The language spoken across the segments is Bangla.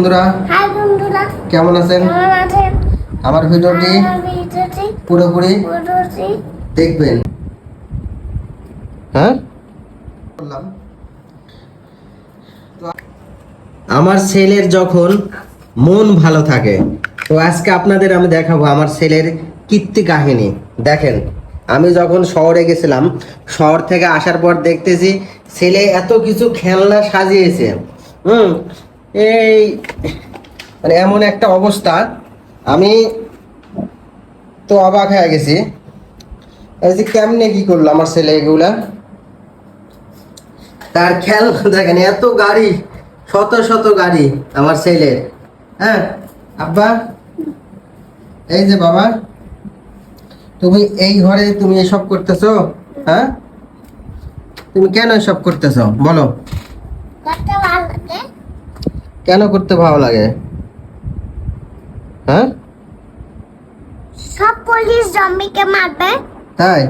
বন্ধুরা হাই বন্ধুরা। কেমন আছেন? আমার ভিডিওটি পুরোপুরি দেখবেন। হ্যাঁ? বললাম। আমার ছেলের যখন মন ভালো থাকে তো আজকে আপনাদের আমি দেখাবো আমার ছেলের কীর্তি কাহিনী। দেখেন আমি যখন শহরে গেছিলাম শহর থেকে আসার পর দেখতেছি ছেলে এত কিছু খেলনা সাজিয়েছে। হুম এই মানে এমন একটা অবস্থা, আমি তো অবাক হয়ে গেছি। এই যে কেমনে কি করল আমার ছেলে এগুলা? তার খেয়াল, দেখেন এত গাড়ি, শত শত গাড়ি আমার ছেলের। হ্যাঁ আব্বা, এই যে বাবা, তুমি এই ঘরে তুমি এসব করতেছো? হ্যাঁ? তুমি কেন এসব করতেছো? বলো। কেন করতে ভালো লাগে? হ্যাঁ? সব পুলিশ জম্বিকে মারবে। তাই?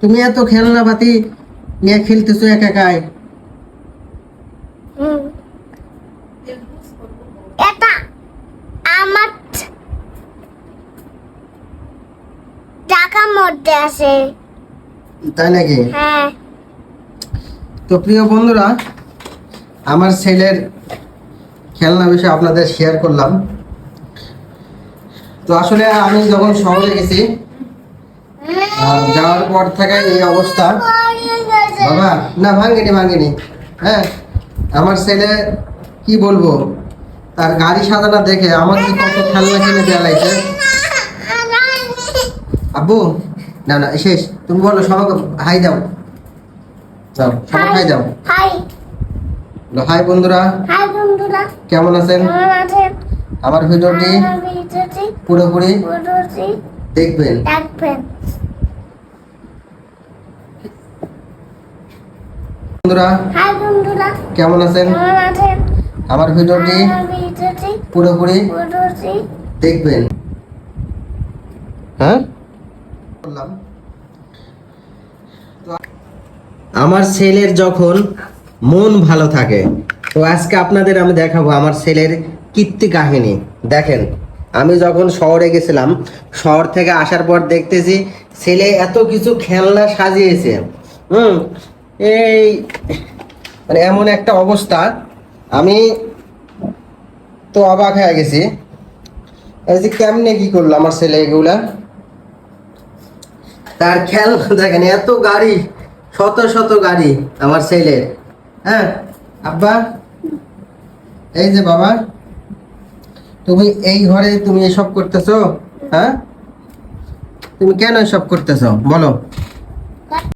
তুমি এত খেলনা পাতি নিয়ে খেলতেছো একা একাই। এটা আমার টাকার মধ্যে আছে। তাই নাকি? হ্যাঁ। তো প্রিয় বন্ধুরা আমার ছেলের খেলনা বিষয়ে আপনাদের শেয়ার করলাম। তো আসলে আমি যখন শহরে গেছি যাওয়ার পর থেকে এই অবস্থা। বাবা, না, ভাঙ্গিনি ভাঙ্গিনি। হ্যাঁ আমার ছেলে কি বলব? তার গাড়ি সাজানো দেখে আমার কি কত খেলনা কিনে দেওয়া লাগছে। আব্বু, না না শেষ। তুমি বলো, সবাইকে হাই দাও। যাও সবাই হাই দাও। হাই। বলো, হাই বন্ধুরা। হাই বন্ধুরা। কেমন আছেন? কেমন আছেন? আমার ভিডিওটি ভিডিওটি পুরোপুরি দেখবেন। দেখবেন। বন্ধুরা হাই বন্ধুরা। কেমন আছেন? কেমন আছেন? আমার ভিডিওটি ভিডিওটি পুরোপুরি দেখবেন। হ্যাঁ? বললাম। আমার ছেলের যখন মন ভালো থাকে। তো আজকে আপনাদের আমি দেখাবো আমার ছেলের কীর্তি কাহিনী। দেখেন, আমি যখন শহরে গেছিলাম, শহর থেকে আসার পর দেখতেছি ছেলে এত কিছু খেলনা সাজিয়েছে। হুম, এই মানে এমন একটা অবস্থা। আমি তো অবাক হয়ে গেছি। এই যে কেমনে কি করল আমার ছেলে এগুলা? তার খেয়াল দেখেন, এত গাড়ি, শত শত গাড়ি আমার ছেলের। হ্যাঁ আব্বা, এই যে বাবা, তুমি এই ঘরে তুমি এসব করতেছো হ্যাঁ? তুমি কেন এসব করতেছো? বলো।